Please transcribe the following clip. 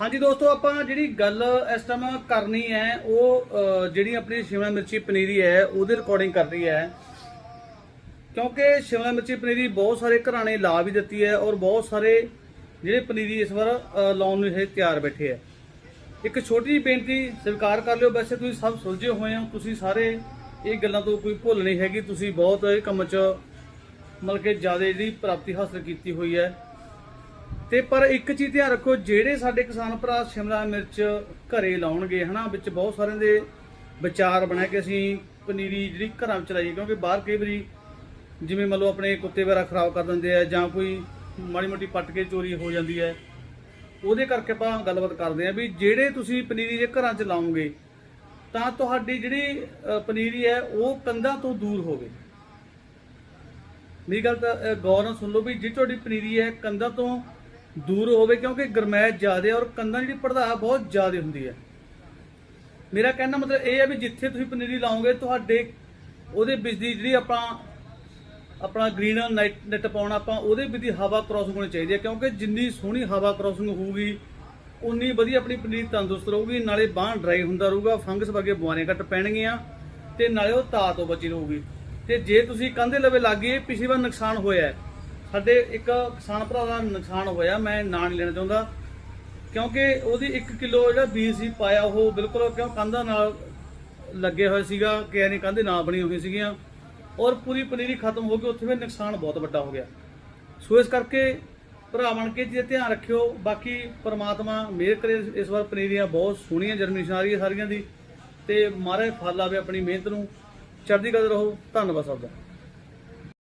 ਹਾਂਜੀ ਦੋਸਤੋ, ਆਪਾਂ ਜਿਹੜੀ ਗੱਲ ਇਸ ਟਾਈਮ ਕਰਨੀ ਹੈ, ਉਹ ਜਿਹੜੀ ਆਪਣੀ ਸ਼ਿਮਲਾ ਮਿਰਚੀ ਪਨੀਰੀ ਹੈ, ਉਹਦੇ ਰਿਕਾਰਡਿੰਗ ਕਰ ਰਹੀ ਹੈ। ਕਿਉਂਕਿ ਸ਼ਿਮਲਾ ਮਿਰਚੀ ਪਨੀਰੀ ਬਹੁਤ ਸਾਰੇ ਘਰਾਂ ਨੇ ਲਾ ਵੀ ਦਿੱਤੀ ਹੈ ਔਰ ਬਹੁਤ ਸਾਰੇ ਜਿਹੜੇ ਪਨੀਰੀ ਇਸ ਵਾਰ ਲਾਉਣ ਨੂੰ ਇਹ ਤਿਆਰ ਬੈਠੇ ਹੈ। ਇੱਕ ਛੋਟੀ ਜਿਹੀ ਬੇਨਤੀ, ਸਵੀਕਾਰ ਕਰ ਲਿਓ। ਵੈਸੇ ਤੁਸੀਂ ਸਭ ਸੁਲਝੇ ਹੋਏ ਹੋ, ਤੁਸੀਂ ਸਾਰੇ ਇਹ ਗੱਲਾਂ ਤੋਂ ਕੋਈ ਭੁੱਲ ਨਹੀਂ ਹੈਗੀ। ਤੁਸੀਂ ਬਹੁਤ ਇਹ ਕੰਮ 'ਚ ਮਤਲਬ ਕਿ ਜ਼ਿਆਦਾ ਜਿਹੜੀ ਪ੍ਰਾਪਤੀ ਹਾਸਲ ਕੀਤੀ ਹੋਈ ਹੈ। ਤੇ ਪਰ ਇੱਕ ਚੀਜ਼ ਧਿਆਨ ਰੱਖੋ, ਜਿਹੜੇ ਸਾਡੇ ਕਿਸਾਨ ਭਰਾ ਸ਼ਿਮਲਾ ਮਿਰਚ ਘਰੇ ਲਾਉਣਗੇ, ਹਨਾ, ਵਿੱਚ ਬਹੁਤ ਸਾਰਿਆਂ ਦੇ ਵਿਚਾਰ ਬਣਾ ਕੇ ਅਸੀਂ ਪਨੀਰੀ ਜਿਹੜੀ ਘਰਾਂ ਵਿੱਚ ਲਾਈਏ, ਕਿਉਂਕਿ ਬਾਹਰ ਕਈ ਵਾਰੀ ਜਿਵੇਂ ਮੰਨ ਲਓ ਆਪਣੇ ਕੁੱਤੇ ਵਗੈਰਾ ਖਰਾਬ ਕਰ ਦਿੰਦੇ ਆ ਜਾਂ ਕੋਈ ਮਾੜੀ ਮੋਟੀ ਪੱਟ ਕੇ ਚੋਰੀ ਹੋ ਜਾਂਦੀ ਹੈ, ਉਹਦੇ ਕਰਕੇ ਆਪਾਂ ਗੱਲਬਾਤ ਕਰਦੇ ਆ ਵੀ ਜਿਹੜੇ ਤੁਸੀਂ ਪਨੀਰੀ ਜੇ ਘਰਾਂ 'ਚ ਲਾਓਗੇ, ਤਾਂ ਤੁਹਾਡੀ ਜਿਹੜੀ ਪਨੀਰੀ ਹੈ, ਉਹ ਕੰਧਾਂ ਤੋਂ ਦੂਰ ਹੋਵੇ। ਮੇਰੀ ਗੱਲ ਤਾਂ ਗੌਰ ਨਾਲ ਸੁਣ ਲਓ ਵੀ ਜਿਹੜੀ ਤੁਹਾਡੀ ਪਨੀਰੀ ਹੈ ਕੰਧਾਂ ਤੋਂ ਦੂਰ ਹੋਵੇ ਕਿਉਂਕਿ ਗਰਮੈਸ਼ ਜ਼ਿਆਦਾ ਔਰ ਕੰਧਾਂ ਜਿਹੜੀ ਪੜਦਾ ਬਹੁਤ ਜ਼ਿਆਦਾ ਹੁੰਦੀ ਹੈ। ਮੇਰਾ ਕਹਿਣਾ ਮਤਲਬ ਇਹ ਹੈ ਵੀ ਜਿੱਥੇ ਤੁਸੀਂ ਪਨੀਰੀ ਲਾਓਗੇ, ਤੁਹਾਡੇ ਉਹਦੇ ਵਿੱਚ ਦੀ ਜਿਹੜੀ ਆਪਾਂ, ਆਪਣਾ ਗ੍ਰੀਨ ਨੈਟ ਪਾਉਣਾ, ਆਪਾਂ ਉਹਦੇ ਵਿੱਚ ਦੀ ਹਵਾ ਕ੍ਰਾਸਿੰਗ ਹੋਣੀ ਚਾਹੀਦੀ ਹੈ ਕਿਉਂਕਿ ਜਿੰਨੀ ਸੋਹਣੀ ਹਵਾ ਕ੍ਰਾਸਿੰਗ ਹੋਊਗੀ ਉਨੀ ਵਧੀਆ ਆਪਣੀ ਪਨੀਰ ਤੰਦਰੁਸਤ ਰਹੂਗੀ, ਨਾਲੇ ਬਾਂਹ ਡਰਾਈ ਹੁੰਦਾ ਰਹੂਗਾ ਫੰਗਸ ਵਰਗੇ ਬਿਮਾਰੀਆਂ ਘੱਟ ਪੈਣਗੀਆਂ ਤੇ ਨਾਲੇ ਉਹ ਤਾ ਤੋਂ ਬਚੀ ਰਹੂਗੀ। ਤੇ ਜੇ ਤੁਸੀਂ ਕੰਧੇ ਲਵੇ ਲੱਗੇ ਪਿਛਲੀ ਵਾਰ ਨੁਕਸਾਨ ਹੋਇਆ ਸਾਡੇ ਇੱਕ ਕਿਸਾਨ ਭਰਾ ਦਾ ਨੁਕਸਾਨ ਹੋਇਆ, ਮੈਂ ਨਾਂ ਨਹੀਂ ਲੈਣਾ ਚਾਹੁੰਦਾ। ਕਿਉਂਕਿ ਉਹਦੀ 1 ਕਿਲੋ ਜਿਹੜਾ ਬੀਜ ਸੀ ਪਾਇਆ, ਉਹ ਬਿਲਕੁਲ ਕਿਉਂ ਕੰਧਾਂ ਨਾਲ ਲੱਗੇ ਹੋਏ ਸੀਗਾ ਕਿ ਨਹੀਂ ਕੰਧੇ ਨਾ ਬਣੀ ਹੋਈ ਸੀਗੀਆਂ। ਔਰ ਪੂਰੀ ਪਨੀਰੀ ਖਤਮ ਹੋ ਗਈ ਉੱਥੇ ਫਿਰ ਨੁਕਸਾਨ ਬਹੁਤ ਵੱਡਾ ਹੋ ਗਿਆ। ਸੋ ਇਸ ਕਰਕੇ ਭਰਾ ਬਣ ਕੇ ਜੇ ਧਿਆਨ ਰੱਖਿਓ। ਬਾਕੀ ਪਰਮਾਤਮਾ ਮਿਹਰ ਕਰੇ, ਇਸ ਵਾਰ ਪਨੀਰੀਆਂ ਬਹੁਤ ਸੋਹਣੀਆਂ ਜਰਮੀਸ਼ਨ ਆ ਰਹੀਆਂ ਸਾਰੀਆਂ ਦੀ। ਤੇ ਮਾਰੇ ਫਲ ਆਵੇ ਆਪਣੀ ਮਿਹਨਤ ਨੂੰ। ਚੜ੍ਹਦੀ ਕਲਾ ਰਹੋ। ਧੰਨਵਾਦ ਸਭ ਦਾ।